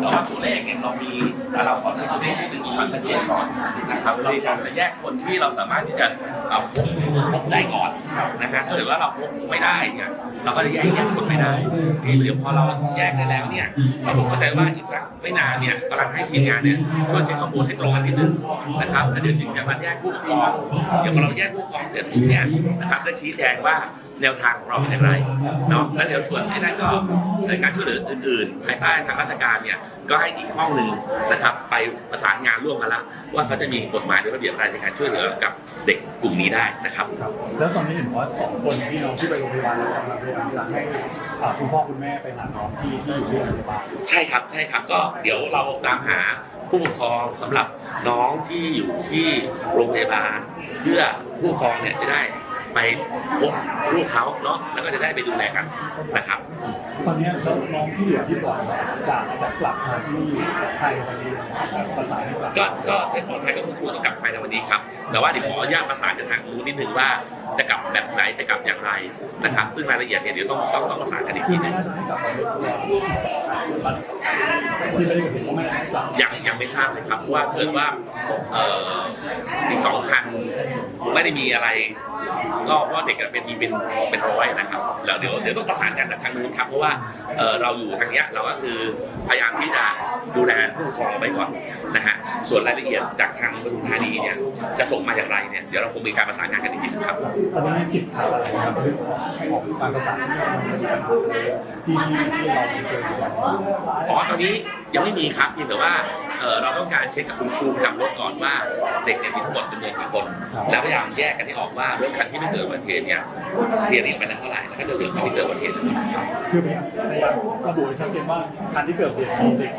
แต่ว่าตัวเลขเนี่ยเรามีแต่เราขอใช้ตัวเลขให้มันมีความชัดเจนก่อนนะครับเราอยากจะแยกคนที่เราสามารถที่จะพบพบได้ก่อนนะฮะถ้าเกิดว่าเราพบไม่ได้เนี่ยเราก็จะแยกแยกคนไม่ได้นี่เดี๋ยวพอเราแยกได้แล้วเนี่ยเราผมเข้าใจว่าอีกสักไม่นานเนี่ยกำลังให้ทีมงานเนี่ยช่วยเช็คข้อมูลให้ตรงกันนิดนึงนะครับแล้วเดี๋ยวถึงจะมาแยกผู้ปกครองเดี๋ยวพอเราแยกผู้ปกครองเสร็จปุ๊บเนี่ยนะครับได้ชี้แจงว่า แนวทางของเราเป็นอย่างไรเนาะแล้วเดี๋ยวส่วนไอ้นั่นก็ในการช่วยเหลืออื่นๆภายใต้ทางราชการเนี่ยก็ให้อีกห้องหนึ่งนะครับ ไปประสานงานร่วมกันละว่าเขาจะมีกฎหมายหรือระเบียบอะไรในการช่วยเหลือกับเด็กกลุ่มนี้ได้นะครับครับแล้วตอนนี้เห็นว่าสองคนพี่น้องที่ไปโรงพยาบาลแล้วกำลังพยายามที่จะให้อ่าคุณพ่อคุณแม่ไปหาน้องที่ที่อยู่ที่โรงพยาบาลใช่ครับใช่ครับก็เดี๋ยวเราตามหาผู้ปกครองสำหรับน้องที่อยู่ที่โรงพยาบาล เพื่อผู้ปกครองเนี่ยจะได้ ไปพบลูกเขาเนาะแล้วก็จะได้ไปดูแลกันนะครับ ตอนนี้แล้วน้องที่เหลือที่ปลอดภัยจากจากกลับมาที่ไทยวันนี้นะครับประสานให้กลับก็ก็ในของไทยก็คงควรต้องกลับไปในวันนี้ครับแต่ว่าเดี๋ยวขออนุญาตประสานกับทางนู้นนิดนึงว่าจะกลับแบบไหนจะกลับอย่างไรนะครับ ซึ่งรายละเอียดเนี่ยเดี๋ยวต้องต้องต้องประสานกันอีกคืทีอหนึไม่งน่าจะให้กลับมาด้วยังยังไม่ทราบเลยครับว่าเกิดว่าเอ่ออีกสองคันไม่ได้มีอะไร ก็เพราะเด็กเป็นมีเป็นเป็นร้อยนะครับแล้วเดี๋ยวเดี๋ยวต้องประสานกันกับทางนู้นครับเพราะว่าเอ่อเราอยู่ทางเนี้ยเราก็คือพยายามที่จะดูแลผู้ปกครองไปก่อนนะฮะส่วนรายละเอียดจากทางปทุมธานีเนี่ยจะส่งมาอย่างไรเนี่ยเดี๋ยวเราคงมีการประสานงานกันอีกทีนึงครับตอนนี้มีผิดข่าวอะไรนะครับเรื่องของการประสานงานที่ที่ที่เราเจออยู่แล้วอ๋อตอนนี้ยังไม่มีครับเพียงแต่ว่าเอ่อเราต้องการเช็คกับคุณครูประจำรถก่อนว่าเด็กเนี่ยมีทั้งหมดจำนวนกี่คน แล้วพยายามแยกกันให้ออกว่ารถคันที่ไม่เกิดอุบัติเหตุเนี่ยเคลียร์อีกไปแล้วเท่าไหร่แล้ว ก็จะเหลือคันที่เกิดอุบัติเหตุเท่าไหร่ครับคือพยายามพยายามระบุให้ชัดเจนว่าคันที่เกิดเหตุมีเด็ก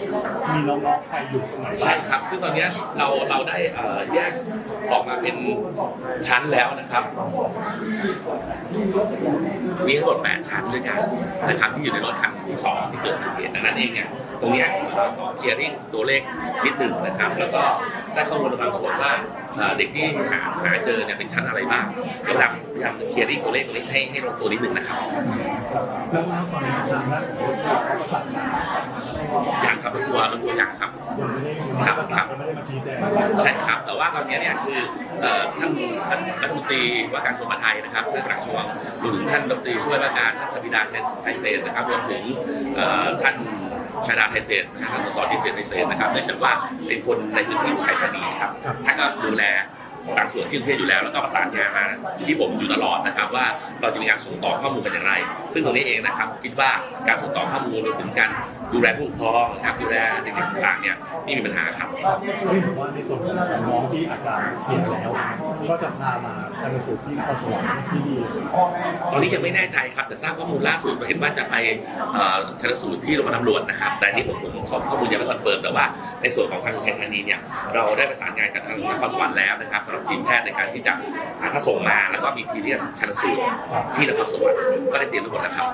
มีน้องๆใครอยู่ตรงไหนบ้างใช่ครับ ซึ่งตอนเนี้ยเราเราได้เอ่อแยกออกมาเป็นชั้นแล้วนะครับ มีทั้งหมด 8 ชั้นด้วยกันนะครับที่อยู่ในรถคันที่ 2 ที่เกิดอุบัติเหตุดังนั้นเองเนี่ยตรงเนี้ยเราขอเคลียร์ริ่งตัวเลขนิดหนึ่งนะครับ แล้วก็ได้ข้อมูลบางส่วนว่าเอ่อเด็กที่หาหาเจอเนี่ยเป็นชั้นอะไรบ้างเดี๋ยวพยายามพยายามเคลียร์ริ่งตัวเลขตัวนี้ให้ให้ลงตัวนิดหนึ่งนะครับแล้วณตอนนี้ทางด้านของรถทัวร์เขาประสานงานอย่างครับรถทัวร์รถทัวร์อย่างครับ ใช่ครับ แต่ว่าตอนนี้เนี่ยคือเอ่อท่านท่านรัฐมนตรีว่าการกระทรวงมหาดไทยนะครับท่านกระทรวงรวมถึงท่านรัฐมนตรีช่วยว่าการท่านสบิดาไทยเศษนะครับรวมถึงเอ่อท่านชาดาไทยเศษนะฮะท่านสสที่เศษไทยเศษนะครับเนื่องจากว่าเป็นคนในพื้นที่อุทัยธานีครับท่านก็ดูแลบางส่วนที่กรุงเทพอยู่แล้วแล้วก็ประสานงานมาที่ผมอยู่ตลอดนะครับ ว่าเราจะมีการส่งต่อข้อมูลกันอย่างไร ซึ่งตรงนี้เองนะครับคิดว่าการส่งต่อข้อมูลรวมถึงการ ดูแลผู้ปกครองนะครับดูแลเด็กๆต่างๆเนี่ยไม่มีปัญหาครับไม่เห็นว่าในส่วนของน้องที่อาการเสียแล้ว ก็จะพามาชันสูตรที่นครสวรรค์ที่นี่ตอนนี้ยังไม่แน่ใจครับแต่ทราบข้อมูลล่าสุดเห็นว่าจะไปเอ่อชันสูตรที่โรงพยาบาลตำรวจนะครับ แต่อันนี่ผมผมขอข้อมูลยังไม่คอนเฟิร์มแต่ว่าในส่วนของทางอุทัยธานีเนี่ยเราได้ประสานงานกับทางนครสวรรค์แล้วนะครับสำหรับทีมแพทย์ในการที่จะอ่าถ้าส่งมาแล้วก็มีทีมที่จะชันสูตรที่นครสวรรค์ก็ได้เตรียมไว้หมดแล้วครับ